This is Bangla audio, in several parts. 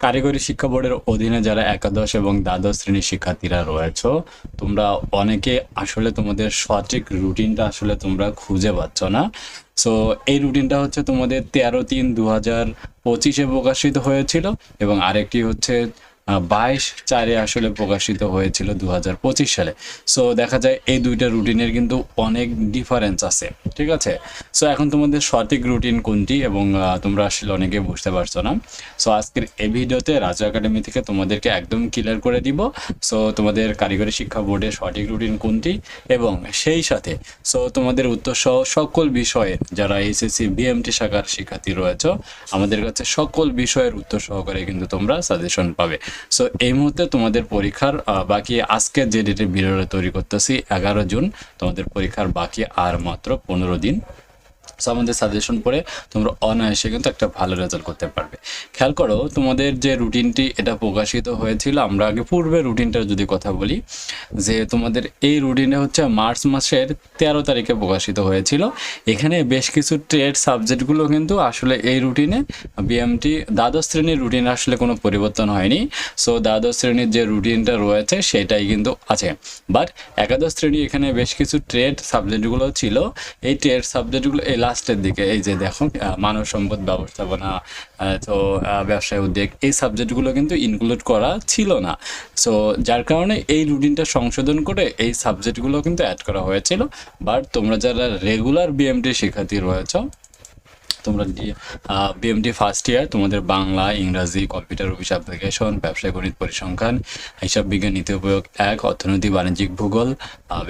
কারিগরি শিক্ষা বোর্ডের অধীনে যারা একাদশ এবং দ্বাদশ শ্রেণির শিক্ষার্থীরা রয়েছ, তোমরা অনেকে আসলে তোমাদের সঠিক রুটিনটা আসলে তোমরা খুঁজে পাচ্ছ না। সো এই রুটিনটা হচ্ছে তোমাদের তেরো তিন দু হাজার পঁচিশে প্রকাশিত হয়েছিল এবং আরেকটি হচ্ছে বাইশ চারে আসলে প্রকাশিত হয়েছিল দু সালে। সো দেখা যায় এই দুইটা রুটিনের কিন্তু অনেক ডিফারেন্স আছে, ঠিক আছে? সো এখন তোমাদের সঠিক রুটিন কোনটি এবং তোমরা আসলে অনেকে বুঝতে পারছ না। সো আজকের এই ভিডিওতে রাজা একাডেমি থেকে তোমাদেরকে একদম ক্লিয়ার করে দিব। সো তোমাদের কারিগরি শিক্ষা বোর্ডের সঠিক রুটিন কোনটি এবং সেই সাথে সো তোমাদের উত্তর সহ সকল বিষয়ে যারা এসএসসি বিএমটি শাখার শিক্ষার্থী রয়েছে, আমাদের কাছে সকল বিষয়ের উত্তর সহকারে কিন্তু তোমরা সাজেশন পাবে। সো এই মুহূর্তে তোমাদের পরীক্ষার বাকি আজকে যে ডেটে ভিডিওটা তৈরি করতেছি, এগারো জুন, তোমাদের পরীক্ষার বাকি আর মাত্র পনেরো দিন। সো আমাদের সাজেশন পড়ে তোমরা অনায়াসে কিন্তু একটা ভালো রেজাল্ট করতে পারবে। খেয়াল করো, তোমাদের যে রুটিনটি এটা প্রকাশিত হয়েছিল, আমরা আগে পূর্বে রুটিনটার যদি কথা বলি, যে তোমাদের এই রুটিনে হচ্ছে মার্চ মাসের তেরো তারিখে প্রকাশিত হয়েছিল। এখানে বেশ কিছু ট্রেড সাবজেক্টগুলো কিন্তু আসলে এই রুটিনে বিএমটি দ্বাদশ শ্রেণির রুটিনে আসলে কোনো পরিবর্তন হয়নি। সো দ্বাদশ শ্রেণির যে রুটিনটা রয়েছে সেটাই কিন্তু আছে। বাট একাদশ শ্রেণি এখানে বেশ কিছু ট্রেড সাবজেক্টগুলো ছিল। এই ট্রেড সাবজেক্টগুলো এই লাস্টের দিকে, এই যে দেখো মানব সম্পদ ব্যবস্থাপনা তো ব্যবসায় উদ্যোগ, এই সাবজেক্টগুলো কিন্তু ইনক্লুড করা ছিল না। সো যার কারণে এই রুটিনটা সংশোধন করে এই সাবজেক্টগুলো কিন্তু অ্যাড করা হয়েছিল। বাট তোমরা যারা রেগুলার বিএমটি শিক্ষার্থী রয়েছ তোমরা বিএমটি ফার্স্ট ইয়ার তোমাদের বাংলা, ইংরাজি, কম্পিউটার, অফিস, অ্যাপ্লিকেশন ব্যবসায় গণিত, পরিসংখ্যান হিসাব বিজ্ঞান, নীতি উপয়োগ এক অর্থনীতি বাণিজ্যিক, ভূগোল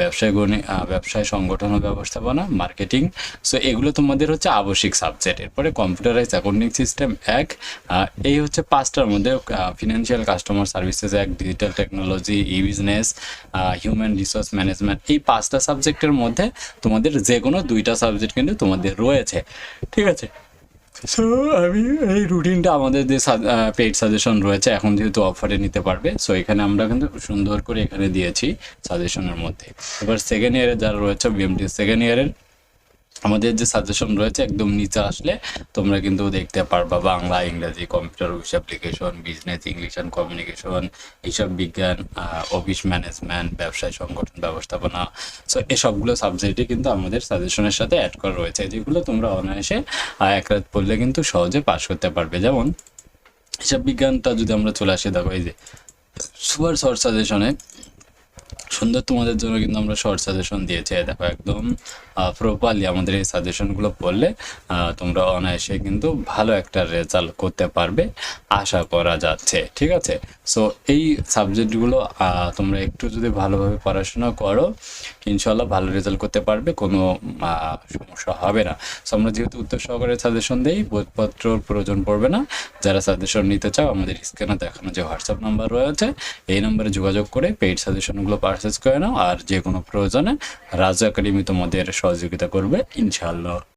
ব্যবসায় গণিত ব্যবসায় সংগঠন ও ব্যবস্থাপনা, মার্কেটিং। সো এগুলো তোমাদের হচ্ছে আবশ্যিক সাবজেক্ট এরপরে কম্পিউটারাইজ অ্যাকাউন্টিং সিস্টেম এক এই হচ্ছে পাঁচটার মধ্যে ফিনান্সিয়াল কাস্টমার সার্ভিসেস এক digital technology e business human resource management এই পাঁচটা সাবজেক্টের মধ্যে তোমাদের যে কোনো দুইটা সাবজেক্ট কিন্তু তোমাদের রয়েছে। ঠিক আছে? সো আমি এই রুটিনটা আমাদের যে পেইড সাজেশন রয়েছে, এখন যেহেতু অফারে নিতে পারবে সো এখানে আমরা কিন্তু সুন্দর করে এখানে দিয়েছি সাজেশনের মধ্যে। এবার সেকেন্ড ইয়ারে যারা রয়েছে বিএমটি সেকেন্ড ইয়ারের আমাদের যে সাজেশন রয়েছে একদম নিচে আসলে তোমরা কিন্তু দেখতে পারবা বাংলা, ইংরেজি computer office application business English and communication এইসব বিজ্ঞান অফিস ম্যানেজমেন্ট ব্যবসায় সংগঠন, ব্যবস্থাপনা। সো এসবগুলো সাবজেক্টই কিন্তু আমাদের সাজেশনের সাথে অ্যাড করা রয়েছে, যেগুলো তোমরা অনায়াসে এক রাত পড়লে কিন্তু সহজে পাশ করতে পারবে। যেমন হিসাব বিজ্ঞানটা যদি আমরা চলে আসি, দেখো এই যে সুপার শর্ট সাজেশনে সুন্দর তোমাদের জন্য কিন্তু আমরা শর্ট সাজেশন দিয়েছি দেখো একদম প্রপারলি আমাদের এই সাজেশনগুলো পড়লে তোমরা অনায়াসে কিন্তু ভালো একটা রেজাল্ট করতে পারবে, আশা করা যাচ্ছে, ঠিক আছে? সো এই সাবজেক্টগুলো তোমরা একটু যদি ভালোভাবে পড়াশোনা করো ইনশাল্লাহ ভালো রেজাল্ট করতে পারবে, কোনো সমস্যা হবে না। সো আমরা যেহেতু উত্তর সহকারে সাজেশন দেই বইপত্রর প্রয়োজন পড়বে না। যারা সাজেশন নিতে চাও, আমাদের স্ক্রিনে দেখানো যে হোয়াটসঅ্যাপ নাম্বার রয়েছে, এই নম্বরে যোগাযোগ করে পেইড সাজেশনগুলো পারচেস করে নাও আর যে কোনো প্রয়োজনে রাজু একাডেমি তোমাদের সহযোগিতা করবে ইনশাআল্লাহ।